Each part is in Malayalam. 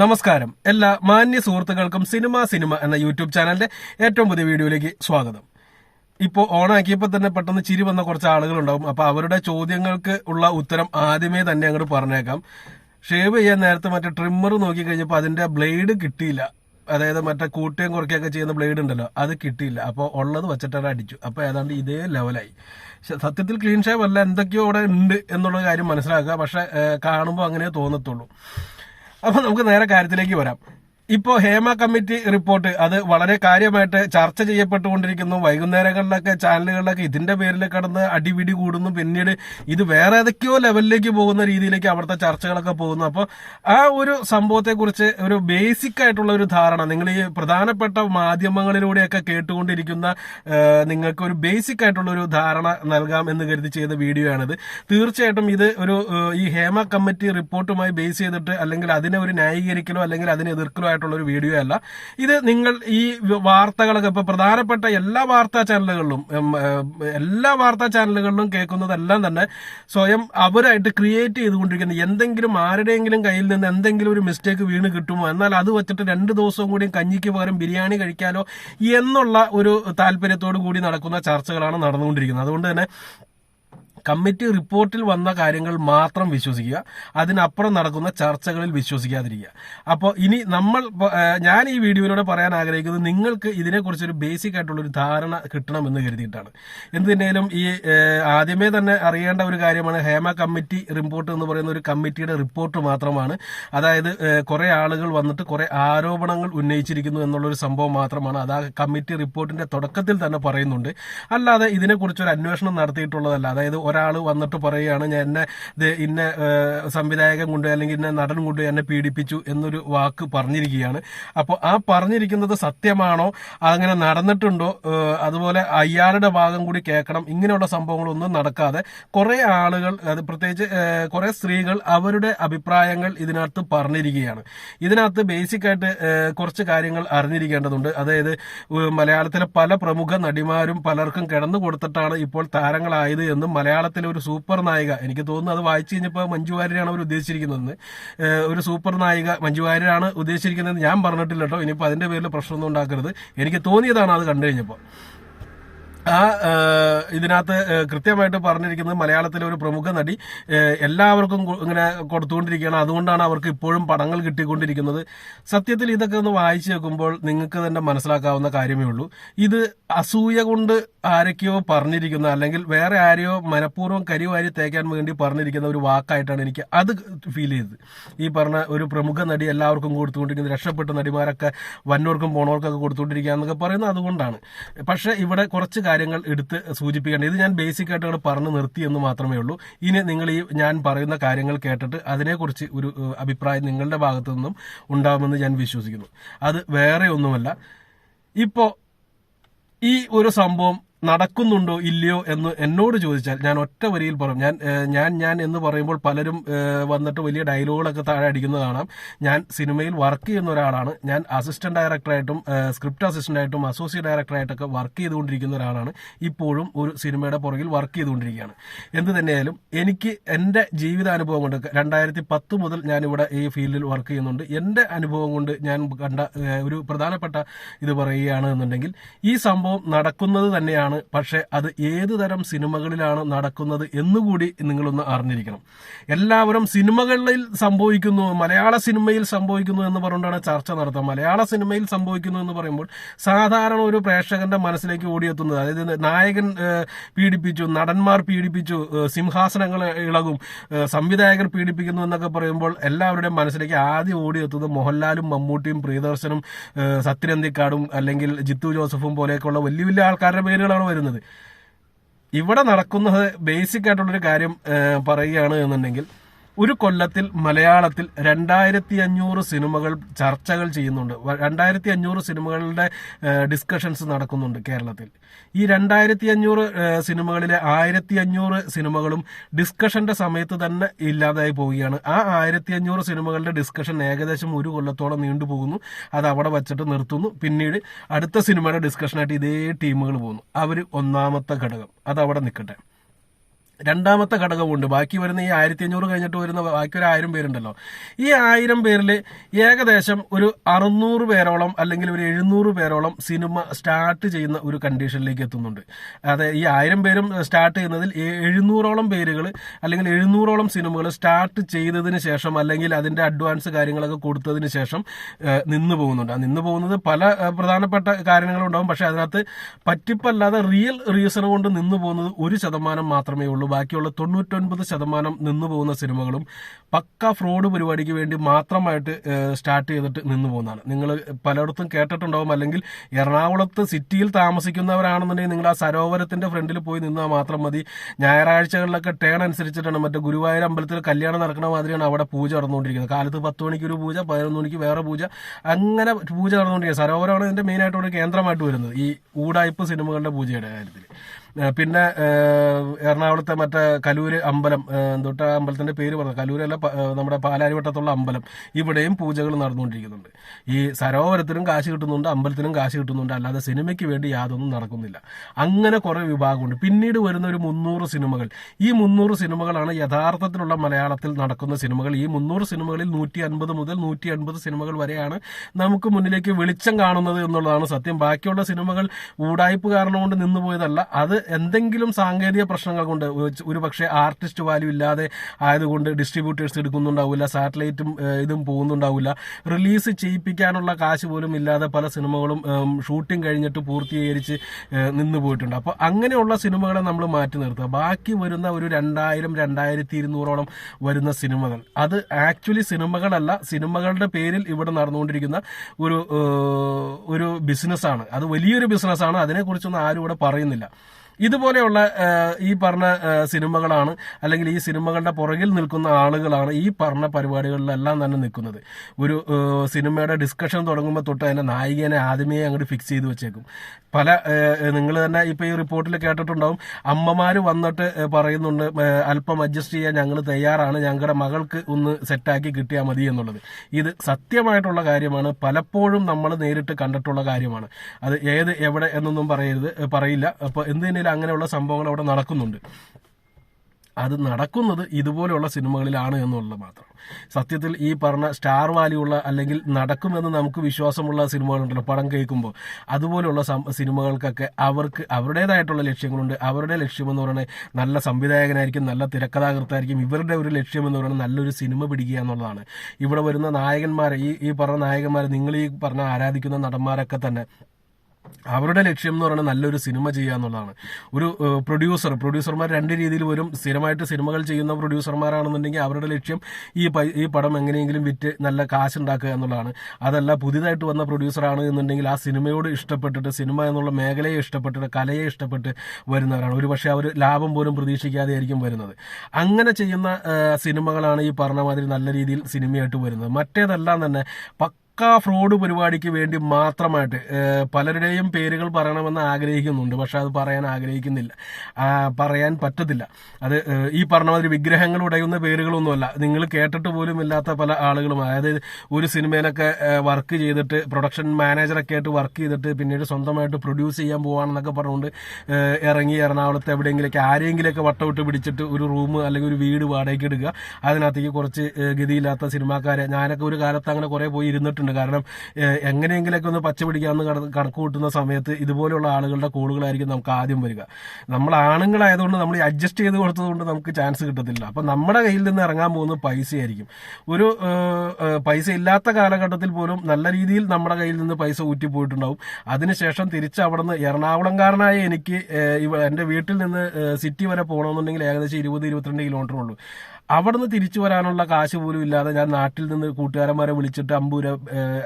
നമസ്കാരം. എല്ലാ മാന്യ സുഹൃത്തുക്കൾക്കും സിനിമ സിനിമ എന്ന യൂട്യൂബ് ചാനലിന്റെ ഏറ്റവും പുതിയ വീഡിയോയിലേക്ക് സ്വാഗതം. ഇപ്പോൾ ഓണാക്കിയപ്പോൾ തന്നെ പെട്ടെന്ന് ചിരി വന്ന കുറച്ച് ആളുകളുണ്ടാവും. അപ്പൊ അവരുടെ ചോദ്യങ്ങൾക്ക് ഉള്ള ഉത്തരം ആദ്യമേ തന്നെ അങ്ങോട്ട് പറഞ്ഞേക്കാം. ഷേവ് ചെയ്യാൻ നേരത്തെ മറ്റേ ട്രിമ്മർ നോക്കി കഴിഞ്ഞപ്പോൾ അതിന്റെ ബ്ലേഡ് കിട്ടിയില്ല. അതായത് മറ്റേ കൂട്ടുകയും കുറയ്ക്കുകയൊക്കെ ചെയ്യുന്ന ബ്ലേഡ് ഉണ്ടല്ലോ അത് കിട്ടിയില്ല. അപ്പോൾ ഉള്ളത് വെച്ചിട്ടാണ് അടിച്ചു. അപ്പോൾ ഏതാണ്ട് ഇതേ ലെവലായി സത്യത്തിൽ ക്ലീൻ ഷേവ് അല്ല എന്തൊക്കെയോ അവിടെ ഉണ്ട് എന്നുള്ള കാര്യം മനസ്സിലാക്കുക. പക്ഷെ കാണുമ്പോൾ അങ്ങനെ തോന്നത്തുള്ളൂ. അപ്പൊ നമുക്ക് നേരെ കാര്യത്തിലേക്ക് വരാം. ഇപ്പോ ഹേമ കമ്മിറ്റി റിപ്പോർട്ട്. അത് വളരെ കാര്യമായിട്ട് ചർച്ച ചെയ്യപ്പെട്ടുകൊണ്ടിരിക്കുന്നു. വൈകുന്നേരങ്ങളിലൊക്കെ ചാനലുകളിലൊക്കെ ഇതിന്റെ പേരിൽ കടന്ന് അടിപിടി കൂടുന്നു. പിന്നീട് ഇത് വേറെ ഏതൊക്കെയോ ലെവലിലേക്ക് പോകുന്ന രീതിയിലേക്ക് അവിടുത്തെ ചർച്ചകളൊക്കെ പോകുന്നു. അപ്പോൾ ആ ഒരു സംഭവത്തെക്കുറിച്ച് ഒരു ബേസിക് ആയിട്ടുള്ള ഒരു ധാരണ നിങ്ങൾ ഈ പ്രധാനപ്പെട്ട മാധ്യമങ്ങളിലൂടെയൊക്കെ കേട്ടുകൊണ്ടിരിക്കുന്ന നിങ്ങൾക്ക് ഒരു ബേസിക് ആയിട്ടുള്ള ഒരു ധാരണ നൽകാം എന്ന് കരുതി ചെയ്ത വീഡിയോ ആണിത് തീർച്ചയായിട്ടും ഇത് ഒരു ഈ ഹേമ കമ്മിറ്റി റിപ്പോർട്ടുമായി ബേസ് ചെയ്തിട്ട് അല്ലെങ്കിൽ അതിനെ ഒരു ന്യായീകരിക്കലോ അല്ലെങ്കിൽ അതിനെ എതിർക്കലോ ആയിട്ടുള്ള ഒരു വീഡിയോ അല്ല. ഇത് നിങ്ങൾ ഈ വാർത്തകളൊക്കെ ഇപ്പൊ പ്രധാനപ്പെട്ട എല്ലാ വാർത്താ ചാനലുകളിലും എല്ലാ വാർത്താ ചാനലുകളിലും കേൾക്കുന്നതെല്ലാം തന്നെ സ്വയം അവരായിട്ട് ക്രിയേറ്റ് ചെയ്തുകൊണ്ടിരിക്കുന്ന എന്തെങ്കിലും ആരുടെയെങ്കിലും കയ്യിൽ നിന്ന് എന്തെങ്കിലും ഒരു മിസ്റ്റേക്ക് വീണ് കിട്ടുമോ? എന്നാൽ അത് വെച്ചിട്ട് രണ്ട് ദിവസവും കൂടി കഞ്ഞിക്ക് പകരം ബിരിയാണി കഴിക്കാലോ എന്നുള്ള ഒരു താല്പര്യത്തോടു കൂടി നടക്കുന്ന ചർച്ചകളാണ് നടന്നുകൊണ്ടിരിക്കുന്നത്. അതുകൊണ്ട് തന്നെ കമ്മിറ്റി റിപ്പോർട്ടിൽ വന്ന കാര്യങ്ങൾ മാത്രം വിശ്വസിക്കുക. അതിനപ്പുറം നടക്കുന്ന ചർച്ചകളിൽ വിശ്വസിക്കാതിരിക്കുക. അപ്പോൾ ഇനി നമ്മൾ ഞാൻ ഈ വീഡിയോയിലൂടെ പറയാൻ ആഗ്രഹിക്കുന്നത് നിങ്ങൾക്ക് ഇതിനെക്കുറിച്ചൊരു ബേസിക് ആയിട്ടുള്ളൊരു ധാരണ കിട്ടണമെന്ന് കരുതിയിട്ടാണ്. എന്ത് തന്നെയാലും ഈ ആദ്യമേ തന്നെ അറിയേണ്ട ഒരു കാര്യമാണ് ഹേമ കമ്മിറ്റി റിപ്പോർട്ട് എന്ന് പറയുന്ന ഒരു കമ്മിറ്റിയുടെ റിപ്പോർട്ട് മാത്രമാണ്. അതായത് കുറേ ആളുകൾ വന്നിട്ട് കുറേ ആരോപണങ്ങൾ ഉന്നയിച്ചിരിക്കുന്നു എന്നുള്ള ഒരു സംഭവം മാത്രമാണ്. അത് ആ കമ്മിറ്റി റിപ്പോർട്ടിന്റെ തുടക്കത്തിൽ തന്നെ പറയുന്നുണ്ട്. അല്ലാതെ ഇതിനെക്കുറിച്ചൊരു അന്വേഷണം നടത്തിയിട്ടുള്ളതല്ല. അതായത് ഒരാൾ വന്നിട്ട് പറയുകയാണ് ഞാൻ എന്നെ ഇന്ന സംവിധായകൻ കൊണ്ട് അല്ലെങ്കിൽ ഇന്ന നടൻ കൊണ്ട് എന്നെ പീഡിപ്പിച്ചു എന്നൊരു വാക്ക് പറഞ്ഞിരിക്കുകയാണ്. അപ്പോൾ ആ പറഞ്ഞിരിക്കുന്നത് സത്യമാണോ? അങ്ങനെ നടന്നിട്ടുണ്ടോ? അതുപോലെ അയാളുടെ ഭാഗം കൂടി കേൾക്കണം. ഇങ്ങനെയുള്ള സംഭവങ്ങളൊന്നും നടക്കാതെ കുറെ ആളുകൾ അത് പ്രത്യേകിച്ച് കുറേ സ്ത്രീകൾ അവരുടെ അഭിപ്രായങ്ങൾ ഇതിനകത്ത് പറഞ്ഞിരിക്കുകയാണ്. ഇതിനകത്ത് ബേസിക് ആയിട്ട് കുറച്ച് കാര്യങ്ങൾ അറിഞ്ഞിരിക്കേണ്ടതുണ്ട്. അതായത് മലയാളത്തിലെ പല പ്രമുഖ നടിമാരും പലർക്കും കിടന്നു കൊടുത്തിട്ടാണ് ഇപ്പോൾ താരങ്ങളായത് എന്നും മലയാളത്തിലെ ഒരു സൂപ്പർ നായിക എനിക്ക് തോന്നുന്നു അത് വായിച്ചു കഴിഞ്ഞപ്പോൾ മഞ്ജു വാര്യരാണ് അവർ ഉദ്ദേശിച്ചിരിക്കുന്നതെന്ന്. ഒരു സൂപ്പർ നായിക മഞ്ജു വാര്യരാണ് ഉദ്ദേശിച്ചിരിക്കുന്നതെന്ന് ഞാൻ പറഞ്ഞിട്ടില്ല കേട്ടോ. ഇനിയിപ്പോൾ അതിന്റെ പേരിൽ പ്രശ്നമൊന്നും ഉണ്ടാക്കരുത്. എനിക്ക് തോന്നിയതാണ് അത് കണ്ടു കഴിഞ്ഞപ്പോൾ ആ ഇതിനകത്ത് കൃത്യമായിട്ട് പറഞ്ഞിരിക്കുന്നത് മലയാളത്തിലെ ഒരു പ്രമുഖ നടി എല്ലാവർക്കും ഇങ്ങനെ കൊടുത്തുകൊണ്ടിരിക്കുകയാണ്. അതുകൊണ്ടാണ് അവർക്ക് ഇപ്പോഴും പടങ്ങൾ കിട്ടിക്കൊണ്ടിരിക്കുന്നത്. സത്യത്തിൽ ഇതൊക്കെ ഒന്ന് വായിച്ചു നോക്കുമ്പോൾ നിങ്ങൾക്ക് തന്നെ മനസ്സിലാക്കാവുന്ന കാര്യമേ ഉള്ളൂ. ഇത് അസൂയ കൊണ്ട് ആരൊക്കെയോ പറഞ്ഞിരിക്കുന്ന അല്ലെങ്കിൽ വേറെ ആരെയോ മനഃപൂർവം കരിവാരി തേക്കാൻ വേണ്ടി പറഞ്ഞിരിക്കുന്ന ഒരു വാക്കായിട്ടാണ് എനിക്ക് അത് ഫീൽ ചെയ്തത്. ഈ പറഞ്ഞ ഒരു പ്രമുഖ നടി എല്ലാവർക്കും കൊടുത്തുകൊണ്ടിരിക്കുന്നത് രക്ഷപ്പെട്ട നടിമാരൊക്കെ വന്നോർക്കും പോണവർക്കൊക്കെ കൊടുത്തുകൊണ്ടിരിക്കുക എന്നൊക്കെ പറയുന്നത് അതുകൊണ്ടാണ്. പക്ഷേ ഇവിടെ കുറച്ച് കാര്യങ്ങൾ എടുത്ത് സൂചിപ്പിക്കേണ്ടത് ഇത് ഞാൻ ബേസിക് ആയിട്ട് അവിടെ പറഞ്ഞു നിർത്തി എന്ന് മാത്രമേ ഉള്ളൂ. ഇനി നിങ്ങൾ ഈ ഞാൻ പറയുന്ന കാര്യങ്ങൾ കേട്ടിട്ട് അതിനെക്കുറിച്ച് ഒരു അഭിപ്രായം നിങ്ങളുടെ ഭാഗത്തു നിന്നും ഉണ്ടാവുമെന്ന് ഞാൻ വിശ്വസിക്കുന്നു. അത് വേറെ ഒന്നുമല്ല. ഇപ്പോൾ ഈ ഒരു സംഭവം നടക്കുന്നുണ്ടോ ഇല്ലയോ എന്ന് എന്നോട് ചോദിച്ചാൽ ഞാൻ ഒറ്റ വരിയിൽ പറയും. ഞാൻ ഞാൻ ഞാൻ എന്ന് പറയുമ്പോൾ പലരും വന്നിട്ട് വലിയ ഡയലോഗുകളൊക്കെ താഴെ അടിക്കുന്നത് കാണാം. ഞാൻ സിനിമയിൽ വർക്ക് ചെയ്യുന്ന ഒരാളാണ്. ഞാൻ അസിസ്റ്റന്റ് ഡയറക്ടറായിട്ടും സ്ക്രിപ്റ്റ് അസിസ്റ്റന്റായിട്ടും അസോസിയേറ്റ് ഡയറക്ടറായിട്ടൊക്കെ വർക്ക് ചെയ്തുകൊണ്ടിരിക്കുന്ന ഒരാളാണ്. ഇപ്പോഴും ഒരു സിനിമയുടെ പുറകിൽ വർക്ക് ചെയ്തുകൊണ്ടിരിക്കുകയാണ്. എന്ത് തന്നെയായാലും എനിക്ക് എന്റെ ജീവിതാനുഭവം കൊണ്ട് രണ്ടായിരത്തി പത്ത് മുതൽ ഞാൻ ഇവിടെ ഈ ഫീൽഡിൽ വർക്ക് ചെയ്യുന്നുണ്ട്. എന്റെ അനുഭവം കൊണ്ട് ഞാൻ കണ്ട ഒരു പ്രധാനപ്പെട്ട ഇത് പറയുകയാണ് എന്നുണ്ടെങ്കിൽ ഈ സംഭവം നടക്കുന്നത് തന്നെയാണ് പക്ഷെ അത് ഏത് തരം സിനിമകളിലാണ് നടക്കുന്നത് എന്നുകൂടി നിങ്ങളൊന്ന് അറിഞ്ഞിരിക്കണം. എല്ലാവരും സിനിമകളിൽ സംഭവിക്കുന്നു മലയാള സിനിമയിൽ സംഭവിക്കുന്നു എന്ന് പറഞ്ഞുകൊണ്ടാണ് ചർച്ച നടത്തുക. മലയാള സിനിമയിൽ സംഭവിക്കുന്നു എന്ന് പറയുമ്പോൾ സാധാരണ ഒരു പ്രേക്ഷകന്റെ മനസ്സിലേക്ക് ഓടിയെത്തുന്നത്. അതായത് നായകൻ പീഡിപ്പിച്ചു നടന്മാർ പീഡിപ്പിച്ചു സിംഹാസനങ്ങൾ ഇളകും സംവിധായകർ പീഡിപ്പിക്കുന്നു എന്നൊക്കെ പറയുമ്പോൾ എല്ലാവരുടെയും മനസ്സിലേക്ക് ആദ്യം ഓടിയെത്തുന്നത് മോഹൻലാലും മമ്മൂട്ടിയും പ്രിയദർശനും സത്യനന്ദിക്കാടും അല്ലെങ്കിൽ ജിത്തു ജോസഫും പോലെയൊക്കെയുള്ള വലിയ വലിയ ആൾക്കാരുടെ പേരുകളാണ്. വരുന്നത്? ഇവിടെ നടക്കുന്നത് ബേസിക് ആയിട്ടുള്ളൊരു കാര്യം പറയുകയാണ് എന്നുണ്ടെങ്കിൽ ഒരു കൊല്ലത്തിൽ മലയാളത്തിൽ രണ്ടായിരത്തി അഞ്ഞൂറ് സിനിമകൾ ചർച്ചകൾ ചെയ്യുന്നുണ്ട്. രണ്ടായിരത്തി അഞ്ഞൂറ് സിനിമകളുടെ ഡിസ്കഷൻസ് നടക്കുന്നുണ്ട് കേരളത്തിൽ. ഈ രണ്ടായിരത്തി അഞ്ഞൂറ് സിനിമകളിലെ ആയിരത്തി അഞ്ഞൂറ് സിനിമകളും ഡിസ്കഷന്റെ സമയത്ത് തന്നെ ഇല്ലാതായി പോവുകയാണ്. ആ ആയിരത്തി അഞ്ഞൂറ് സിനിമകളുടെ ഡിസ്കഷൻ ഏകദേശം ഒരു കൊല്ലത്തോളം നീണ്ടുപോകുന്നു അത് അവിടെ വച്ചിട്ട് നിർത്തുന്നു. പിന്നീട് അടുത്ത സിനിമയുടെ ഡിസ്കഷനായിട്ട് ഇതേ ടീമുകൾ പോകുന്നു. അവർ ഒന്നാമത്തെ ഘടകം. അത് അവിടെ നിൽക്കട്ടെ. രണ്ടാമത്തെ ഘടകമുണ്ട്. ബാക്കി വരുന്ന ഈ ആയിരത്തി അഞ്ഞൂറ് കഴിഞ്ഞിട്ട് വരുന്ന ബാക്കി ഒരു ആയിരം പേരുണ്ടല്ലോ. ഈ ആയിരം പേരിൽ ഏകദേശം ഒരു അറുന്നൂറ് പേരോളം അല്ലെങ്കിൽ ഒരു എഴുന്നൂറ് പേരോളം സിനിമ സ്റ്റാർട്ട് ചെയ്യുന്ന ഒരു കണ്ടീഷനിലേക്ക് എത്തുന്നുണ്ട്. അതായത് ഈ ആയിരം പേരും സ്റ്റാർട്ട് ചെയ്യുന്നതിൽ എഴുന്നൂറോളം പേരുകൾ അല്ലെങ്കിൽ എഴുന്നൂറോളം സിനിമകൾ സ്റ്റാർട്ട് ചെയ്തതിന് ശേഷം അല്ലെങ്കിൽ അതിന്റെ അഡ്വാൻസ് കാര്യങ്ങളൊക്കെ കൊടുത്തതിന് ശേഷം നിന്ന് പോകുന്നുണ്ട്. ആ നിന്ന് പോകുന്നത് പല പ്രധാനപ്പെട്ട കാര്യങ്ങളുണ്ടാവും. പക്ഷേ അതിനകത്ത് പറ്റിപ്പല്ലാതെ റിയൽ റീസൺ കൊണ്ട് നിന്ന് പോകുന്നത് ഒരു ശതമാനം മാത്രമേ ഉള്ളൂ. ബാക്കിയുള്ള തൊണ്ണൂറ്റൊൻപത് ശതമാനം നിന്ന് പോകുന്ന സിനിമകളും പക്ക ഫ്രോഡ് പരിപാടിക്ക് വേണ്ടി മാത്രമായിട്ട് സ്റ്റാർട്ട് ചെയ്തിട്ട് നിന്നു പോകുന്നതാണ് നിങ്ങൾ പലയിടത്തും കേട്ടിട്ടുണ്ടാവും. അല്ലെങ്കിൽ എറണാകുളത്ത് സിറ്റിയിൽ താമസിക്കുന്നവരാണെന്നുണ്ടെങ്കിൽ നിങ്ങൾ ആ സരോവരത്തിന്റെ ഫ്രണ്ടിൽ പോയി നിന്നാൽ മാത്രം മതി. ഞായറാഴ്ചകളിലൊക്കെ ടേൺ അനുസരിച്ചിട്ടാണ്. മറ്റേ ഗുരുവായൂർ അമ്പലത്തിൽ കല്യാണം നടക്കുന്ന മാതിരിയാണ് അവിടെ പൂജ നടന്നുകൊണ്ടിരിക്കുന്നത്. കാലത്ത് പത്ത് മണിക്ക് ഒരു പൂജ പതിനൊന്ന് മണിക്ക് വേറെ പൂജ. അങ്ങനെ പൂജ നടന്നുകൊണ്ടിരിക്കുന്നത് സരോവരമാണ് ഇതിന്റെ മെയിനായിട്ട് ഒരു കേന്ദ്രമായിട്ട് വരുന്നത്. ഈ ഊടായ്പ സിനിമകളുടെ പൂജയുടെ കാര്യത്തിൽ. പിന്നെ എറണാകുളത്തെ മറ്റേ കലൂര് അമ്പലം എന്തൊട്ട അമ്പലത്തിന്റെ പേര് പറഞ്ഞു കലൂരല്ല നമ്മുടെ പാലാരിവട്ടത്തുള്ള അമ്പലം. ഇവിടെയും പൂജകൾ നടന്നുകൊണ്ടിരിക്കുന്നുണ്ട്. ഈ സരോവരത്തിനും കാശ് കിട്ടുന്നുണ്ട് അമ്പലത്തിനും കാശ് കിട്ടുന്നുണ്ട്. അല്ലാതെ സിനിമയ്ക്ക് വേണ്ടി യാതൊന്നും നടക്കുന്നില്ല. അങ്ങനെ കുറെ വിഭാഗമുണ്ട്. പിന്നീട് വരുന്ന ഒരു മുന്നൂറ് സിനിമകൾ. ഈ മുന്നൂറ് സിനിമകളാണ് യഥാർത്ഥത്തിലുള്ള മലയാളത്തിൽ നടക്കുന്ന സിനിമകൾ. ഈ മുന്നൂറ് സിനിമകളിൽ നൂറ്റി അൻപത് മുതൽ നൂറ്റി അൻപത് സിനിമകൾ വരെയാണ് നമുക്ക് മുന്നിലേക്ക് വെളിച്ചം കാണുന്നത് എന്നുള്ളതാണ് സത്യം. ബാക്കിയുള്ള സിനിമകൾ ഊടായ്പ് കാരണം കൊണ്ട് നിന്നുപോയതല്ല. അത് എന്തെങ്കിലും സാങ്കേതിക പ്രശ്നങ്ങൾ കൊണ്ട് ഒരു- പക്ഷേ ആർട്ടിസ്റ്റ് വാല്യൂ ഇല്ലാതെ ആയതുകൊണ്ട് ഡിസ്ട്രിബ്യൂട്ടേഴ്സ് എടുക്കുന്നുണ്ടാവില്ല സാറ്റലൈറ്റും ഇതും പോകുന്നുണ്ടാവില്ല. റിലീസ് ചെയ്യിപ്പിക്കാനുള്ള കാശ് പോലും ഇല്ലാതെ പല സിനിമകളും ഷൂട്ടിംഗ് കഴിഞ്ഞിട്ട് പൂർത്തീകരിച്ച് നിന്നു പോയിട്ടുണ്ട്. അപ്പോൾ അങ്ങനെയുള്ള സിനിമകളെ നമ്മൾ മാറ്റി നിർത്തുക. ബാക്കി വരുന്ന ഒരു രണ്ടായിരം രണ്ടായിരത്തി ഇരുന്നൂറോളം വരുന്ന സിനിമകൾ. അത് ആക്ച്വലി സിനിമകളല്ല സിനിമകളുടെ പേരിൽ ഇവിടെ നടന്നുകൊണ്ടിരിക്കുന്ന ഒരു ഒരു ബിസിനസ്സാണ് അത് വലിയൊരു ബിസിനസ്സാണ് അതിനെക്കുറിച്ചൊന്നും ആരും ഇവിടെ പറയുന്നില്ല. ഇതുപോലെയുള്ള ഈ പറഞ്ഞ സിനിമകളാണ് അല്ലെങ്കിൽ ഈ സിനിമകളുടെ പുറകിൽ നിൽക്കുന്ന ആളുകളാണ് ഈ പറഞ്ഞ പരിപാടികളിലെല്ലാം തന്നെ നിൽക്കുന്നത്. ഒരു സിനിമയുടെ ഡിസ്കഷൻ തുടങ്ങുമ്പോൾ തൊട്ട് അതിന്റെ നായികനെ ആദ്യമേ അങ്ങോട്ട് ഫിക്സ് ചെയ്ത് വെച്ചേക്കും. പല നിങ്ങൾ തന്നെ ഇപ്പോൾ ഈ റിപ്പോർട്ടിൽ കേട്ടിട്ടുണ്ടാവും. അമ്മമാർ വന്നിട്ട് പറയുന്നുണ്ട് അല്പം അഡ്ജസ്റ്റ് ചെയ്യാൻ ഞങ്ങൾ തയ്യാറാണ്. ഞങ്ങളുടെ മകൾക്ക് ഒന്ന് സെറ്റാക്കി കിട്ടിയാൽ മതി എന്നുള്ളത്. ഇത് സത്യമായിട്ടുള്ള കാര്യമാണ്. പലപ്പോഴും നമ്മൾ നേരിട്ട് കണ്ടിട്ടുള്ള കാര്യമാണ്. അത് ഏത് എവിടെ എന്നൊന്നും പറയരുത് പറയില്ല. അപ്പോൾ അപ്പൊ അങ്ങനെയുള്ള സംഭവങ്ങൾ അവിടെ നടക്കുന്നുണ്ട്. അത് നടക്കുന്നത് ഇതുപോലെയുള്ള സിനിമകളിലാണ് എന്നുള്ളത് മാത്രം. സത്യത്തിൽ ഈ പറഞ്ഞ സ്റ്റാർ വാല്യൂ ഉള്ള അല്ലെങ്കിൽ നടക്കുമെന്ന് നമുക്ക് വിശ്വാസമുള്ള സിനിമകളുണ്ടല്ലോ പടം കേൾക്കുമ്പോൾ. അതുപോലെയുള്ള സിനിമകൾക്കൊക്കെ അവർക്ക് അവരുടേതായിട്ടുള്ള ലക്ഷ്യങ്ങളുണ്ട്. അവരുടെ ലക്ഷ്യം എന്ന് പറയുന്നത് നല്ല സംവിധായകനായിരിക്കും നല്ല തിരക്കഥാകൃത്തായിരിക്കും. ഇവരുടെ ഒരു ലക്ഷ്യം എന്ന് പറയുന്നത് നല്ലൊരു സിനിമ പിടിക്കുക എന്നുള്ളതാണ്. ഇവിടെ വരുന്ന നായകന്മാരെ ഈ ഈ പറഞ്ഞ നായകന്മാരെ നിങ്ങൾ ഈ പറഞ്ഞ ആരാധിക്കുന്ന നടന്മാരൊക്കെ തന്നെ അവരുടെ ലക്ഷ്യം എന്ന് പറയുന്നത് നല്ലൊരു സിനിമ ചെയ്യുക എന്നുള്ളതാണ്. ഒരു പ്രൊഡ്യൂസർ പ്രൊഡ്യൂസർമാർ രണ്ട് രീതിയിൽ വരും. സ്ഥിരമായിട്ട് സിനിമകൾ ചെയ്യുന്ന പ്രൊഡ്യൂസർമാരാണെന്നുണ്ടെങ്കിൽ അവരുടെ ലക്ഷ്യം ഈ ഈ പടം എങ്ങനെയെങ്കിലും വിറ്റ് നല്ല കാശ് ഉണ്ടാക്കുക എന്നുള്ളതാണ്. അതല്ല പുതിയതായിട്ട് വന്ന പ്രൊഡ്യൂസറാണ് എന്നുണ്ടെങ്കിൽ ആ സിനിമയോട് ഇഷ്ടപ്പെട്ടിട്ട് സിനിമ എന്നുള്ള മേഖലയെ ഇഷ്ടപ്പെട്ടിട്ട് കലയെ ഇഷ്ടപ്പെട്ട് വരുന്നവരാണ്. ഒരു പക്ഷേ അവർ ലാഭം പോലും പ്രതീക്ഷിക്കാതെ ആയിരിക്കും വരുന്നത്. അങ്ങനെ ചെയ്യുന്ന സിനിമകളാണ് ഈ പറഞ്ഞ മാതിരി നല്ല രീതിയിൽ സിനിമയായിട്ട് വരുന്നത്. മറ്റേതെല്ലാം തന്നെ ഫ്രോഡ് പരിപാടിക്ക് വേണ്ടി മാത്രമായിട്ട് പലരുടെയും പേരുകൾ പറയണമെന്ന് ആഗ്രഹിക്കുന്നുണ്ട്. പക്ഷെ അത് പറയാൻ ആഗ്രഹിക്കുന്നില്ല. പറയാൻ പറ്റത്തില്ല. അത് ഈ പറഞ്ഞ മാതിരി വിഗ്രഹങ്ങൾ ഉടയുന്ന പേരുകളൊന്നുമല്ല. നിങ്ങൾ കേട്ടിട്ട് പോലും ഇല്ലാത്ത പല ആളുകളും അതായത് ഒരു സിനിമയിലൊക്കെ വർക്ക് ചെയ്തിട്ട് പ്രൊഡക്ഷൻ മാനേജറൊക്കെ ആയിട്ട് വർക്ക് ചെയ്തിട്ട് പിന്നീട് സ്വന്തമായിട്ട് പ്രൊഡ്യൂസ് ചെയ്യാൻ പോവാണെന്നൊക്കെ പറഞ്ഞുകൊണ്ട് ഇറങ്ങി എറണാകുളത്ത് എവിടെയെങ്കിലൊക്കെ ആരെങ്കിലുമൊക്കെ വട്ടവിട്ട് പിടിച്ചിട്ട് ഒരു റൂം അല്ലെങ്കിൽ ഒരു വീട് വാടകയ്ക്ക് എടുക്കുക അതിനകത്തേക്ക് കുറച്ച് ഗതിയില്ലാത്ത സിനിമാക്കാരെ. ഞാനൊക്കെ ഒരു കാലത്ത് അങ്ങനെ കുറെ പോയി ഇരുന്നിട്ടുണ്ട്. കാരണം ഏഹ്, എങ്ങനെയെങ്കിലൊക്കെ ഒന്ന് പച്ച പിടിക്കാമെന്ന് കണ- കണക്ക് കൂട്ടുന്ന സമയത്ത് ഇതുപോലെയുള്ള ആളുകളുടെ കോളുകളായിരിക്കും നമുക്ക് ആദ്യം വരിക. നമ്മൾ ആണുങ്ങളായതുകൊണ്ട് നമ്മൾ അഡ്ജസ്റ്റ് ചെയ്ത് കൊടുത്തതുകൊണ്ട് നമുക്ക് ചാൻസ് കിട്ടത്തില്ല. അപ്പം നമ്മുടെ കയ്യിൽ നിന്ന് ഇറങ്ങാൻ പോകുന്ന പൈസയായിരിക്കും. ഒരു പൈസ ഇല്ലാത്ത കാലഘട്ടത്തിൽ പോലും നല്ല രീതിയിൽ നമ്മുടെ കയ്യിൽ നിന്ന് പൈസ ഊറ്റിപ്പോയിട്ടുണ്ടാവും. അതിനുശേഷം തിരിച്ച് അവിടെ നിന്ന് എറണാകുളംകാരനായ എനിക്ക് എന്റെ വീട്ടിൽ നിന്ന് സിറ്റി വരെ പോകണമെന്നുണ്ടെങ്കിൽ ഏകദേശം ഇരുപത് ഇരുപത്തിരണ്ട് കിലോമീറ്റർ ഉള്ളൂ. അവിടുന്ന് തിരിച്ചു വരാനുള്ള കാശ് പോലും ഇല്ലാതെ ഞാൻ നാട്ടിൽ നിന്ന് കൂട്ടുകാരന്മാരെ വിളിച്ചിട്ട് അമ്പൂര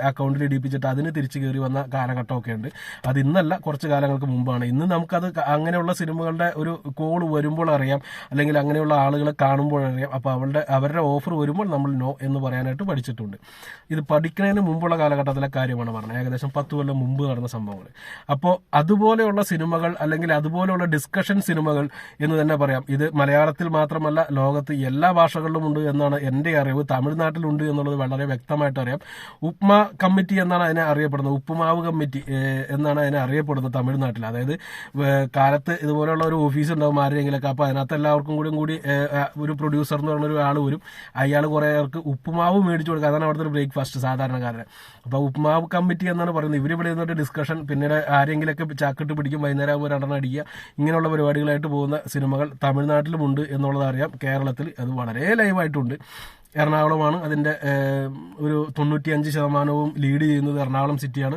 അക്കൗണ്ടിൽ ഇടിപ്പിച്ചിട്ട് അതിന് തിരിച്ചു കയറി വന്ന കാലഘട്ടമൊക്കെ ഉണ്ട്. അത് ഇന്നല്ല കുറച്ച് കാലങ്ങൾക്ക് മുമ്പാണ്. ഇന്ന് നമുക്കത് അങ്ങനെയുള്ള സിനിമകളുടെ ഒരു കോൾ വരുമ്പോൾ അറിയാം. അല്ലെങ്കിൽ അങ്ങനെയുള്ള ആളുകളെ കാണുമ്പോൾ അറിയാം. അപ്പോൾ അവളുടെ അവരുടെ ഓഫർ വരുമ്പോൾ നമ്മൾ നോ എന്ന് പറയാനായിട്ട് പഠിച്ചിട്ടുണ്ട്. ഇത് പഠിക്കുന്നതിന് മുമ്പുള്ള കാലഘട്ടത്തിലെ കാര്യമാണ് പറഞ്ഞത്. ഏകദേശം പത്ത് കൊല്ലം മുമ്പ് നടന്ന സംഭവങ്ങൾ. അപ്പോൾ അതുപോലെയുള്ള സിനിമകൾ അല്ലെങ്കിൽ അതുപോലെയുള്ള ഡിസ്കഷൻ സിനിമകൾ എന്ന് തന്നെ പറയാം. ഇത് മലയാളത്തിൽ മാത്രമല്ല ലോകത്ത് എല്ലാ ഭാഷകളിലും ഉണ്ട് എന്നാണ് എന്റെ അറിവ്. തമിഴ്നാട്ടിലുണ്ട് എന്നുള്ളത് വളരെ വ്യക്തമായിട്ട് അറിയാം. ഉപ്മ കമ്മിറ്റി എന്നാണ് അതിനെ അറിയപ്പെടുന്നത്. ഉപ്പുമാവ് കമ്മിറ്റി എന്നാണ് അതിനെ അറിയപ്പെടുന്നത് തമിഴ്നാട്ടിൽ. അതായത് കാലത്ത് ഇതുപോലെയുള്ള ഒരു ഓഫീസ് ഉണ്ടാവും ആരെങ്കിലൊക്കെ അപ്പോൾ അതിനകത്ത് എല്ലാവർക്കും കൂടി കൂടി ഒരു പ്രൊഡ്യൂസർ എന്ന് പറഞ്ഞ ഒരു ആൾ വരും. അയാൾ കുറേ പേർക്ക് ഉപ്പുമാവ് മേടിച്ചു കൊടുക്കുക അതാണ് അവിടുത്തെ ഒരു ബ്രേക്ക്ഫാസ്റ്റ് സാധാരണക്കാരന്. അപ്പോൾ ഉപ്പുമാവ് കമ്മിറ്റി എന്നാണ് പറയുന്നത്. ഇവരിവിടെ നിന്നിട്ട് ഡിസ്കഷൻ പിന്നീട് ആരെങ്കിലൊക്കെ ചാക്കിട്ട് പിടിക്കും വൈകുന്നേരം ആകുമ്പോൾ രണ്ടെണ്ണം അടിക്കുക. ഇങ്ങനെയുള്ള പരിപാടികളായിട്ട് പോകുന്ന സിനിമകൾ തമിഴ്നാട്ടിലുമുണ്ട് എന്നുള്ളത് അറിയാം. കേരളത്തിൽ അത് വളരെ ലൈവായിട്ടുണ്ട്. എറണാകുളമാണ് അതിന്റെ ഒരു തൊണ്ണൂറ്റിയഞ്ച് ശതമാനവും ലീഡ് ചെയ്യുന്നത് എറണാകുളം സിറ്റിയാണ്.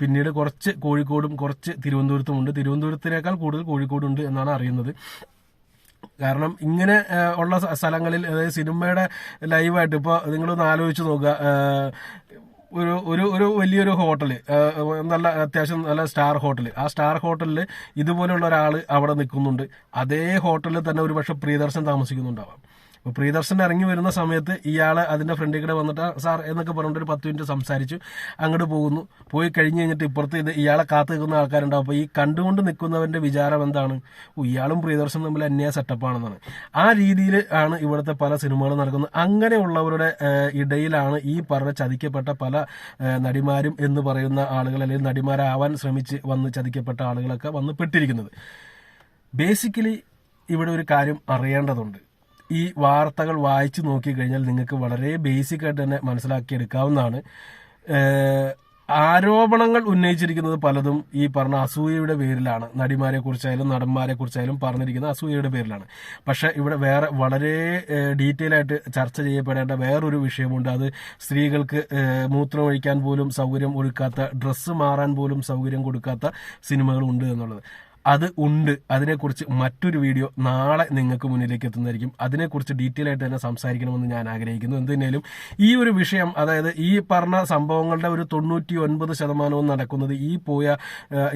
പിന്നീട് കുറച്ച് കോഴിക്കോടും കുറച്ച് തിരുവനന്തപുരത്തും ഉണ്ട്. തിരുവനന്തപുരത്തിനേക്കാൾ കൂടുതൽ കോഴിക്കോടുണ്ട് എന്നാണ് അറിയുന്നത്. കാരണം ഇങ്ങനെ ഉള്ള സ്ഥലങ്ങളിൽ അതായത് സിനിമയുടെ ലൈവായിട്ട് ഇപ്പോൾ നിങ്ങളൊന്ന് ആലോചിച്ച് നോക്കുക. ഒരു ഒരു ഒരു വലിയൊരു ഹോട്ടൽ നല്ല അത്യാവശ്യം നല്ല സ്റ്റാർ ഹോട്ടൽ ആ സ്റ്റാർ ഹോട്ടലിൽ ഇതുപോലുള്ള ഒരാൾ അവിടെ നിൽക്കുന്നുണ്ട്. അതേ ഹോട്ടലിൽ തന്നെ ഒരു പക്ഷെ പ്രിയദർശൻ താമസിക്കുന്നുണ്ടാവാം. അപ്പോൾ പ്രിയദർശൻ ഇറങ്ങി വരുന്ന സമയത്ത് ഇയാൾ അതിന്റെ ഫ്രണ്ടിൽ കൂടെ വന്നിട്ട് "ആ, സാർ എന്നൊക്കെ പറഞ്ഞിട്ട് ഒരു പത്ത് മിനിറ്റ് സംസാരിച്ചു. അങ്ങോട്ട് പോകുന്നു. പോയി കഴിഞ്ഞ് കഴിഞ്ഞിട്ട് ഇപ്പുറത്ത് ഇത് ഇയാളെ കാത്തു നിൽക്കുന്ന ആൾക്കാരുണ്ടാവും. അപ്പോൾ ഈ കണ്ടുകൊണ്ട് നിൽക്കുന്നവന്റെ വിചാരം എന്താണ്? "ഓ, ഇയാളും പ്രിയദർശൻ തമ്മിൽ അന്യായ സെറ്റപ്പാണെന്നാണ് ആ രീതിയിൽ ആണ് ഇവിടുത്തെ പല സിനിമകളും നടക്കുന്നത്. അങ്ങനെയുള്ളവരുടെ ഇടയിലാണ് ഈ പറഞ്ഞ ചതിക്കപ്പെട്ട പല നടിമാരും എന്ന് പറയുന്ന ആളുകൾ അല്ലെങ്കിൽ നടിമാരാവാൻ ശ്രമിച്ച് വന്ന് ചതിക്കപ്പെട്ട ആളുകളൊക്കെ വന്ന് പെട്ടിരിക്കുന്നത്. ബേസിക്കലി ഇവിടെ ഒരു കാര്യം അറിയേണ്ടതുണ്ട്. ഈ വാർത്തകൾ വായിച്ചു നോക്കിക്കഴിഞ്ഞാൽ നിങ്ങൾക്ക് വളരെ ബേസിക് ആയിട്ട് തന്നെ മനസ്സിലാക്കിയെടുക്കാവുന്നതാണ്. ആരോപണങ്ങൾ ഉന്നയിച്ചിരിക്കുന്നത് പലതും ഈ പറഞ്ഞ അസൂയയുടെ പേരിലാണ്. നടിമാരെ കുറിച്ചായാലും നടന്മാരെ കുറിച്ചായാലും പറഞ്ഞിരിക്കുന്നത് അസൂയയുടെ പേരിലാണ്. പക്ഷെ ഇവിടെ വേറെ വളരെ ഡീറ്റെയിൽ ആയിട്ട് ചർച്ച ചെയ്യപ്പെടേണ്ട വേറൊരു വിഷയമുണ്ട്. അത് സ്ത്രീകൾക്ക് മൂത്രം ഒഴിക്കാൻ പോലും സൗകര്യം ഒരുക്കാത്ത ഡ്രസ്സ് മാറാൻ പോലും സൗകര്യം കൊടുക്കാത്ത സിനിമകളുണ്ട് എന്നുള്ളത്. അത് ഉണ്ട്. അതിനെക്കുറിച്ച് മറ്റൊരു വീഡിയോ നാളെ നിങ്ങൾക്ക് മുന്നിലേക്ക് എത്തുന്നതായിരിക്കും. അതിനെക്കുറിച്ച് ഡീറ്റെയിൽ ആയിട്ട് തന്നെ സംസാരിക്കണമെന്ന് ഞാൻ ആഗ്രഹിക്കുന്നു. എന്തിനേലും ഈ ഒരു വിഷയം അതായത് ഈ പറഞ്ഞ സംഭവങ്ങളുടെ ഒരു തൊണ്ണൂറ്റി ഒൻപത് ശതമാനവും നടക്കുന്നത് ഈ പോയ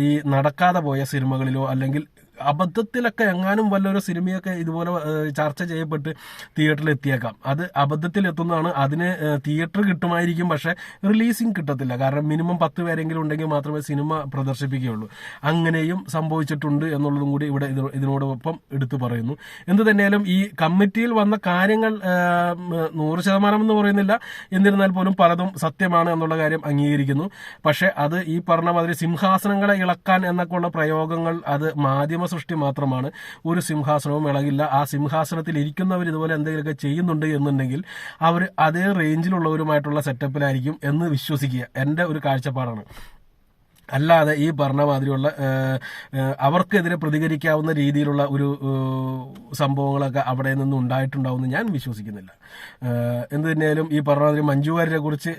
ഈ നടക്കാതെ പോയ സിനിമകളിലോ അല്ലെങ്കിൽ അബദ്ധത്തിലൊക്കെ എങ്ങാനും വല്ലൊരു സിനിമയൊക്കെ ഇതുപോലെ ചർച്ച ചെയ്യപ്പെട്ട് തിയേറ്ററിൽ എത്തിയേക്കാം അത് അബദ്ധത്തിൽ എത്തുന്നതാണ് അതിന് തിയേറ്റർ കിട്ടുമായിരിക്കും പക്ഷെ റിലീസിങ് കിട്ടത്തില്ല. കാരണം മിനിമം പത്ത് പേരെങ്കിലും ഉണ്ടെങ്കിൽ മാത്രമേ സിനിമ പ്രദർശിപ്പിക്കുകയുള്ളൂ. അങ്ങനെയും സംഭവിച്ചിട്ടുണ്ട് എന്നുള്ളതും കൂടി ഇവിടെ ഇതിനോടൊപ്പം എടുത്തു പറയുന്നു. എന്ത് തന്നെയാലും ഈ കമ്മിറ്റിയിൽ വന്ന കാര്യങ്ങൾ നൂറ് ശതമാനം എന്ന് പറയുന്നില്ല. എന്നിരുന്നാൽ പോലും പലതും സത്യമാണ് എന്നുള്ള കാര്യം അംഗീകരിക്കുന്നു. പക്ഷെ അത് ഈ പറഞ്ഞ മാതിരി സിംഹാസനങ്ങളെ ഇളക്കാൻ എന്നൊക്കെയുള്ള പ്രയോഗങ്ങൾ അത് മാധ്യമ സൃഷ്ടി മാത്രമാണ്. ഒരു സിംഹാസനവും ഇളകില്ല. ആ സിംഹാസനത്തിൽ ഇരിക്കുന്നവർ ഇതുപോലെ എന്തെങ്കിലുമൊക്കെ ചെയ്യുന്നുണ്ട് എന്നുണ്ടെങ്കിൽ അവർ അതേ റേഞ്ചിലുള്ളവരുമായിട്ടുള്ള സെറ്റപ്പിലായിരിക്കും എന്ന് വിശ്വസിക്കുക. എന്റെ ഒരു കാഴ്ചപ്പാടാണ്. അല്ലാതെ ഈ പറഞ്ഞ മാതിരിയുള്ള അവർക്കെതിരെ പ്രതികരിക്കാവുന്ന രീതിയിലുള്ള ഒരു സംഭവങ്ങളൊക്കെ അവിടെ നിന്ന് ഉണ്ടായിട്ടുണ്ടാവുമെന്ന് ഞാൻ വിശ്വസിക്കുന്നില്ല. എന്ത് തന്നെയാലും ഈ പറഞ്ഞ മാതിരി മഞ്ജു വാര്യരെ കുറിച്ച്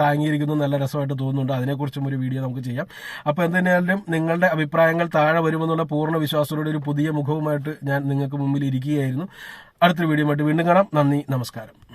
താങ്ങിയിരിക്കുന്നു നല്ല രസമായിട്ട് തോന്നുന്നുണ്ട്. അതിനെക്കുറിച്ചും ഒരു വീഡിയോ നമുക്ക് ചെയ്യാം. അപ്പോൾ എന്ത് തന്നെയാലും നിങ്ങളുടെ അഭിപ്രായങ്ങൾ താഴെ വരുമെന്നുള്ള പൂർണ വിശ്വാസത്തോടെ ഒരു പുതിയ മുഖവുമായിട്ട് ഞാൻ നിങ്ങൾക്ക് മുമ്പിൽ ഇരിക്കുകയായിരുന്നു. അടുത്തൊരു വീഡിയോ വീണ്ടും കാണാം. നന്ദി നമസ്കാരം.